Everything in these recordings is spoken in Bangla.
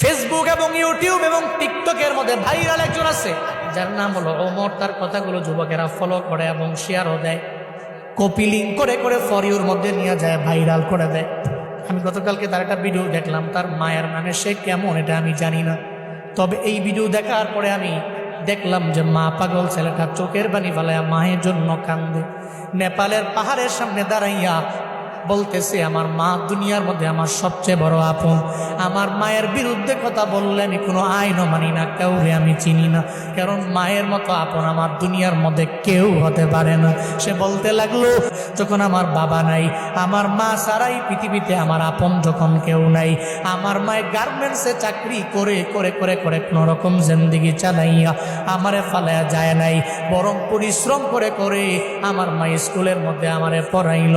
ফেসবুক এবং ইউটিউব এবং টিকটকের মধ্যে ভাইরাল একজন আছে, যার নাম হলো ওমর। তার কথাগুলো যুবকেরা ফলো করে এবং শেয়ারও দেয়। কপিলিং করে করে ফরিউর মধ্যে নিয়ে যায় ভাইরাল করে দেয়। আমি গতকালকে তার একটা ভিডিও দেখলাম, তার মায়ের নামে সে কেমন এটা আমি জানি না। তবে এই ভিডিও দেখার পরে আমি দেখলাম যে মা পাগল ছেলেটা চোখের বাণী ফেলায় মায়ের জন্য কান্দে। নেপালের পাহাড়ের সামনে দাঁড়াইয়া বলতেছে, আমার মা দুনিয়ার মধ্যে আমার সবচেয়ে বড় আপন। আমার মায়ের বিরুদ্ধে কথা বললে আমি কোনো আইনও মানি না, কাউরে আমি চিনি না। কারণ মায়ের মতো আপন আমার দুনিয়ার মধ্যে কেউ হতে পারে না। সে বলতে লাগল, যখন আমার বাবা নাই, আমার মা সারাই পৃথিবীতে আমার আপন যখন কেউ নাই। আমার মায়ের গার্মেন্টসে চাকরি করে করে করে করে কোনো রকম জিন্দিগি চালাইয়া আমারে ফালাইয়া যায় নাই। বরং পরিশ্রম করে করে আমার মা স্কুলের মধ্যে আমারে পড়াইল।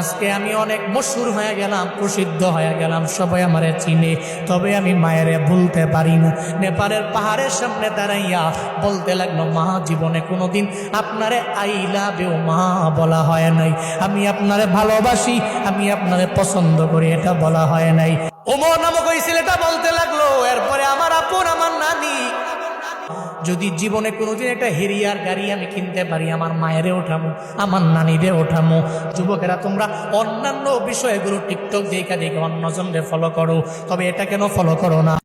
আজকে আমি অনেক মশুর হয়ে গেলাম, প্রসিদ্ধ হয়ে গেলাম, সবাই আমারে চিনে। তবে আমি মায়েরে ভুলতে পারি না। নেপালের পাহাড়ের সামনে দাঁড়াইয়া বলতে লাগল, মা, জীবনে কোনোদিন আপনারে আই লাভ ইউ মা বলা হয় নাই। আমি আপনারে ভালোবাসি, আমি আপনারে পছন্দ করি, এটা বলা হয় নাই। ওমর নামক ওই ছেলেটা বলতে লাগল, এরপরে আমার আপন আমার নানি যদি জীবনে কোনোদিন একটা হেরিয়ার গাড়ি আমি কিনতে পারি, আমার মায়েরে ওঠামো, আমার নানিরে ওঠামো, যুবকেরা তোমরা অন্যান্য বিষয়গুলো টিকটক দেখা দেখে অন্যজনরে ফলো করো, তবে এটা কেন ফলো করো না?